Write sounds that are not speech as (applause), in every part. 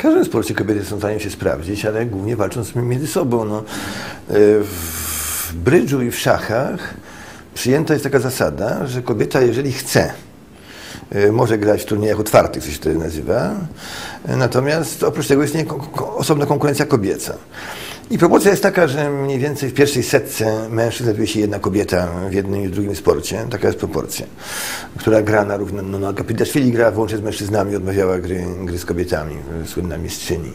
W każdym sporcie kobiety są w stanie się sprawdzić, ale głównie walcząc między sobą. No. E, W brydżu i w szachach przyjęta jest taka zasada, że kobieta, jeżeli chce, e, może grać w turniejach otwartych, co się wtedy nazywa. Natomiast oprócz tego istnieje osobna konkurencja kobieca. I proporcja jest taka, że mniej więcej w pierwszej setce mężczyzn znajduje się jedna kobieta w jednym i w drugim sporcie. Taka jest proporcja. Która gra na równo. No, no, Kapitaszwili gra wyłącznie z mężczyznami, odmawiała gry, gry z kobietami, słynna mistrzyni.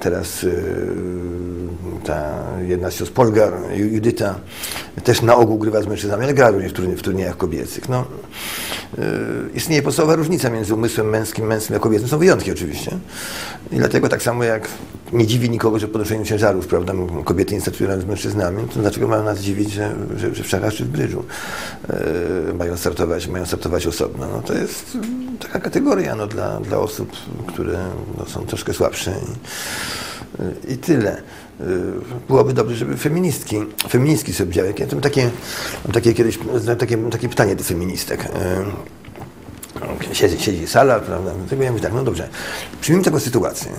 Teraz yy, ta jedna z sióstr Polgar, Ju- Judyta, też na ogół grywa z mężczyznami, ale gra również w, turnie, w turniejach kobiecych. No, yy, istnieje podstawowa różnica między umysłem męskim, męskim a kobiecym. Są wyjątki oczywiście. I dlatego tak samo jak nie dziwi nikogo, że w podnoszeniu ciężarów, prawda, kobiety nie startują z mężczyznami, to dlaczego mają nas dziwić, że, że, że w szachach czy w brydżu yy, mają startować, mają startować osobno. No, to jest taka kategoria no, dla, dla osób, które no, są troszkę słabsze. I, i tyle. Yy, Byłoby dobrze, żeby feministki, feministki sobie wzięły. Ja mam takie, mam takie kiedyś, takie, takie pytanie do feministek. Yy, Siedzi, siedzi sala, prawda? Tego ja mówię tak, no dobrze. Przyjmijmy taką sytuację.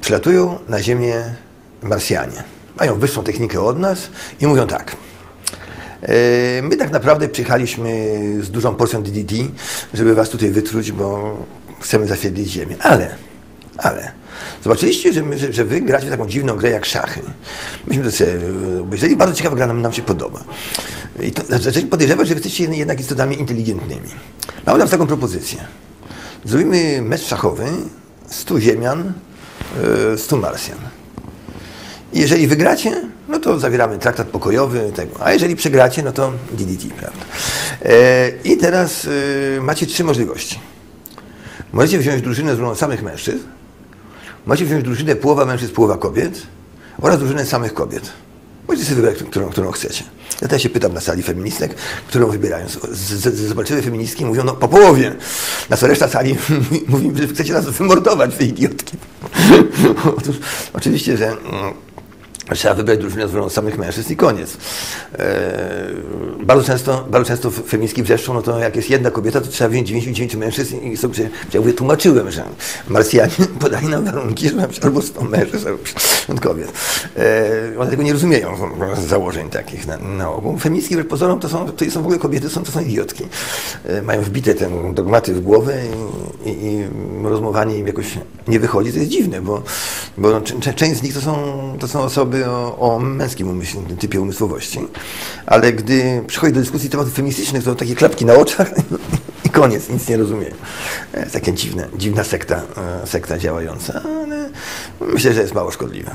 Przylatują na Ziemię Marsjanie. Mają wyższą technikę od nas i mówią tak. "E, My tak naprawdę przyjechaliśmy z dużą porcją DDT, żeby was tutaj wytruć, bo chcemy zaświetlić Ziemię. Ale, ale, zobaczyliście, że, my, że, że wy gracie taką dziwną grę jak szachy. Myśmy to sobie e, obejrzeli, bardzo ciekawa gra nam, nam się podoba. I to, zaczęliśmy podejrzewać, że jesteście jednak istotami inteligentnymi. Mamy nam taką propozycję. Zrobimy mecz szachowy, 100 Ziemian, e, 100 Marsjan. I jeżeli wygracie, no to zawieramy traktat pokojowy, tego. a jeżeli przegracie, no to DDT, prawda? E, I teraz e, macie trzy możliwości. Możecie wziąć drużynę z samych mężczyzn, możecie wziąć drużynę połowa mężczyzn, połowa kobiet oraz drużynę samych kobiet. Możecie sobie wybrać, którą, którą chcecie. Ja się pytam na sali feministek, którą wybierają. Zobaczyły feministki mówią, no po połowie. Na co reszta sali (laughs) mówi, że chcecie nas wymordować, wy idiotki. (laughs) Otóż oczywiście, że mm, trzeba wybrać drużynę z samych mężczyzn i koniec. E, bardzo, często, bardzo często feministki wrzeszczą, no to jak jest jedna kobieta, to trzeba wziąć 99 mężczyzn i sobie ja mówię, tłumaczyłem, że Marsjanie (laughs) podali nam warunki, że ma być albo 100 mężczyzn, albo 50 kobiet. E, one tego nie rozumieją z założeń takich na, na ogół. Feministki wbrew pozorom to są, to są w ogóle kobiety, są, to są idiotki. E, mają wbite te dogmaty w głowę i, i, i rozmowanie im jakoś nie wychodzi. To jest dziwne, bo, bo cze- część z nich to są, to są osoby o, o męskim umyśle, typie umysłowości. Ale gdy przychodzi do dyskusji tematów feministycznych, to takie klapki na oczach (laughs) i koniec, nic nie rozumieją. To jest taka dziwna, dziwna sekta, e, sekta działająca, ale myślę, że jest mało szkodliwa.